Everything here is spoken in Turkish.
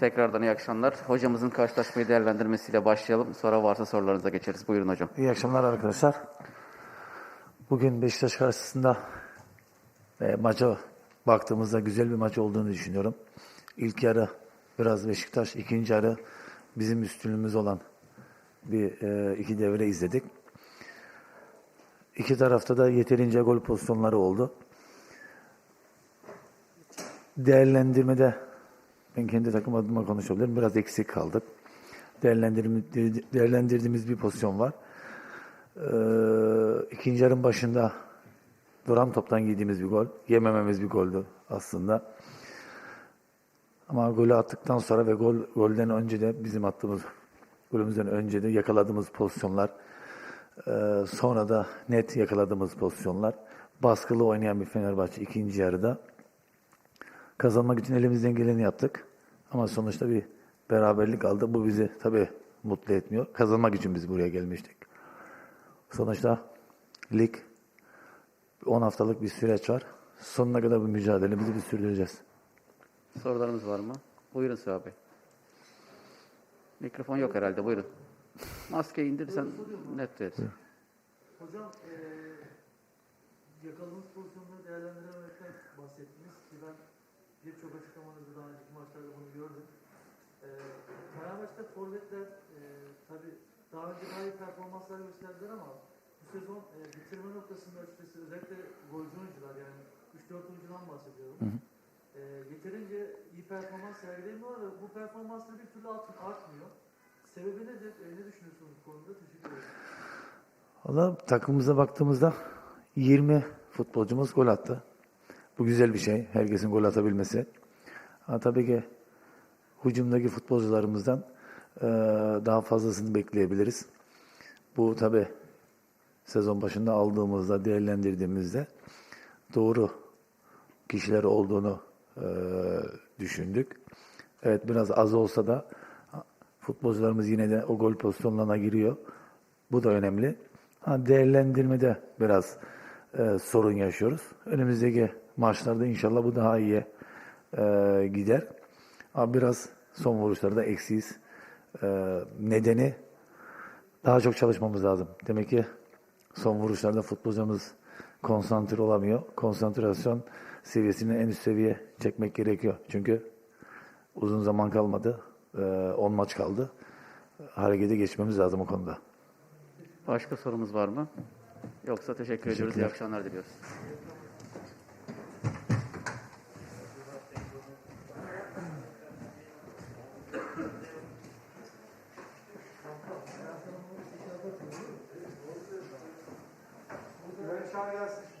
Tekrardan iyi akşamlar. Hocamızın karşılaşmayı değerlendirmesiyle başlayalım. Sonra varsa sorularınıza geçeriz. Buyurun hocam. İyi akşamlar arkadaşlar. Bugün Beşiktaş karşısında e, maça baktığımızda güzel bir maç olduğunu düşünüyorum. İlk yarı biraz Beşiktaş, ikinci yarı bizim üstünlüğümüz olan bir e, iki devre izledik. İki tarafta da yeterince gol pozisyonları oldu. Değerlendirmede ben kendi takım adıma konuşabilirim. Biraz eksik kaldık. Değerlendirdiğimiz, bir pozisyon var. Ee, ikinci yarın başında duran toptan yediğimiz bir gol. Yemememiz bir goldü aslında. Ama golü attıktan sonra ve gol golden önce de bizim attığımız golümüzden önce de yakaladığımız pozisyonlar ee, sonra da net yakaladığımız pozisyonlar baskılı oynayan bir Fenerbahçe ikinci yarıda kazanmak için elimizden geleni yaptık. Ama sonuçta bir beraberlik aldı. Bu bizi tabii mutlu etmiyor. Kazanmak için biz buraya gelmiştik. Sonuçta lig 10 haftalık bir süreç var. Sonuna kadar bu mücadelemizi biz sürdüreceğiz. Sorularınız var mı? Buyurun Süha Bey. Mikrofon yok herhalde. Buyurun. Maskeyi indirsen net ver. Hocam eee yakaladığınız pozisyonları değerlendirememekten bahsettiniz ki ben birçok açıklamanızda daha önceki maçlarda bunu gördüm. Eee Fenerbahçe'de forvetler eee tabi daha önce daha iyi performanslar gösterdiler ama bu sezon eee bitirme noktasında açıkçası özellikle golcü oyuncular yani 3-4 oyuncudan bahsediyorum. Eee yeterince iyi performans sergilemiyorlar ve bu performansları bir türlü art- artmıyor. Sebebi nedir? Eee, ne düşünüyorsunuz bu konuda? Teşekkür ederim. Valla takımımıza baktığımızda 20 futbolcumuz gol attı. Bu güzel bir şey. Herkesin gol atabilmesi. Ama tabii ki hücumdaki futbolcularımızdan eee, daha fazlasını bekleyebiliriz. Bu tabii sezon başında aldığımızda, değerlendirdiğimizde doğru kişiler olduğunu eee, düşündük. Evet biraz az olsa da futbolcularımız yine de o gol pozisyonlarına giriyor. Bu da önemli. Ha, değerlendirmede biraz e, sorun yaşıyoruz. Önümüzdeki maçlarda inşallah bu daha iyi e, gider. Ama biraz son vuruşlarda eksiyiz. E, nedeni daha çok çalışmamız lazım. Demek ki son vuruşlarda futbolcumuz konsantre olamıyor. Konsantrasyon seviyesini en üst seviye çekmek gerekiyor. Çünkü uzun zaman kalmadı. 10 maç kaldı. Harekete geçmemiz lazım o konuda. Başka sorumuz var mı? Yoksa teşekkür ediyoruz. İyi akşamlar diliyoruz. áreas